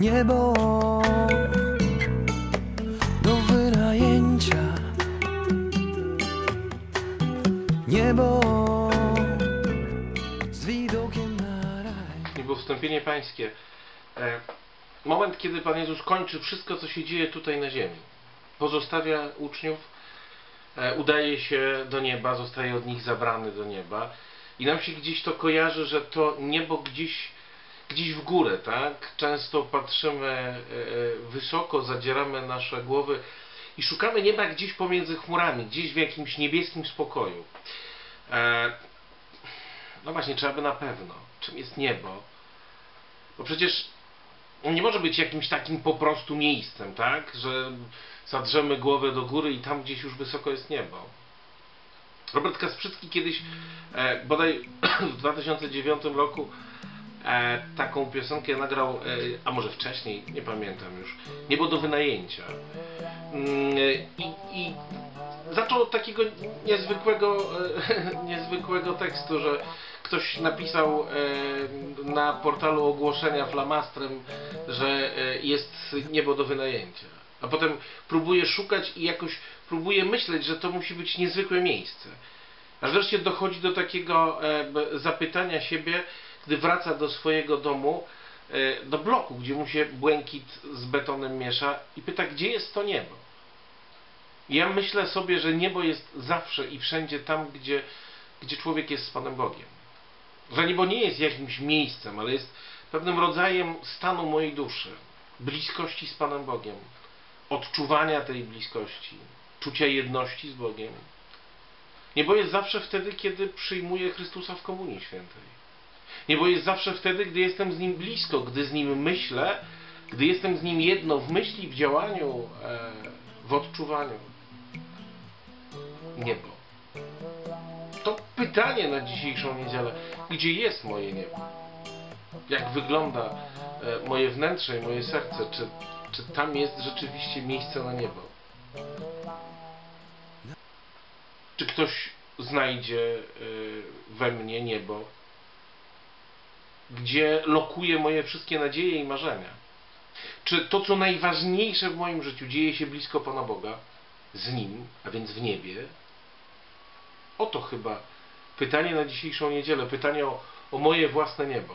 Niebo do wynajęcia. Niebo z widokiem na raj. Nie było wstąpienie pańskie. E, moment, kiedy Pan Jezus kończy wszystko, co się dzieje tutaj na ziemi. Pozostawia uczniów, e, udaje się do nieba, zostaje od nich zabrany do nieba. I nam się gdzieś to kojarzy, że to niebo gdzieś, gdzieś w górę, tak? Często patrzymy e, e, wysoko, zadzieramy nasze głowy i szukamy nieba gdzieś pomiędzy chmurami, gdzieś w jakimś niebieskim spokoju. E, no właśnie, trzeba by na pewno. Czym jest niebo? Bo przecież nie może być jakimś takim po prostu miejscem, tak? Że zadrzemy głowę do góry i tam gdzieś już wysoko jest niebo. Robert Kasprzycki kiedyś, bodaj w 2009 roku, e, taką piosenkę nagrał, e, a może wcześniej, nie pamiętam już, Niebo do wynajęcia. Mm, I, i zaczął od takiego niezwykłego, e, niezwykłego tekstu, że ktoś napisał e, na portalu ogłoszenia flamastrem, że e, jest niebo do wynajęcia. A potem próbuje szukać i jakoś próbuje myśleć, że to musi być niezwykłe miejsce. Aż wreszcie dochodzi do takiego e, zapytania siebie, gdy wraca do swojego domu, e, do bloku, gdzie mu się błękit z betonem miesza i pyta, gdzie jest to niebo. Ja myślę sobie, że niebo jest zawsze i wszędzie tam, gdzie, gdzie człowiek jest z Panem Bogiem. Że niebo nie jest jakimś miejscem, ale jest pewnym rodzajem stanu mojej duszy, bliskości z Panem Bogiem, odczuwania tej bliskości, czucia jedności z Bogiem. Niebo jest zawsze wtedy, kiedy przyjmuję Chrystusa w Komunii Świętej. Niebo jest zawsze wtedy, gdy jestem z Nim blisko, gdy z Nim myślę, gdy jestem z Nim jedno w myśli, w działaniu, e, w odczuwaniu. Niebo. To pytanie na dzisiejszą niedzielę. Gdzie jest moje niebo? Jak wygląda e, moje wnętrze i moje serce? Czy, czy tam jest rzeczywiście miejsce na niebo? Czy ktoś znajdzie e, we mnie niebo? Gdzie lokuje moje wszystkie nadzieje i marzenia? Czy to, co najważniejsze w moim życiu, dzieje się blisko Pana Boga, z Nim, a więc w niebie? Oto chyba pytanie na dzisiejszą niedzielę, pytanie o, o moje własne niebo.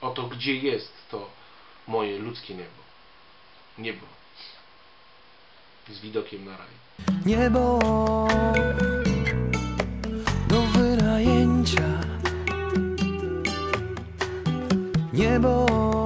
O to, gdzie jest to moje ludzkie niebo. Niebo. Z widokiem na raj. Niebo Niebo. z widokiem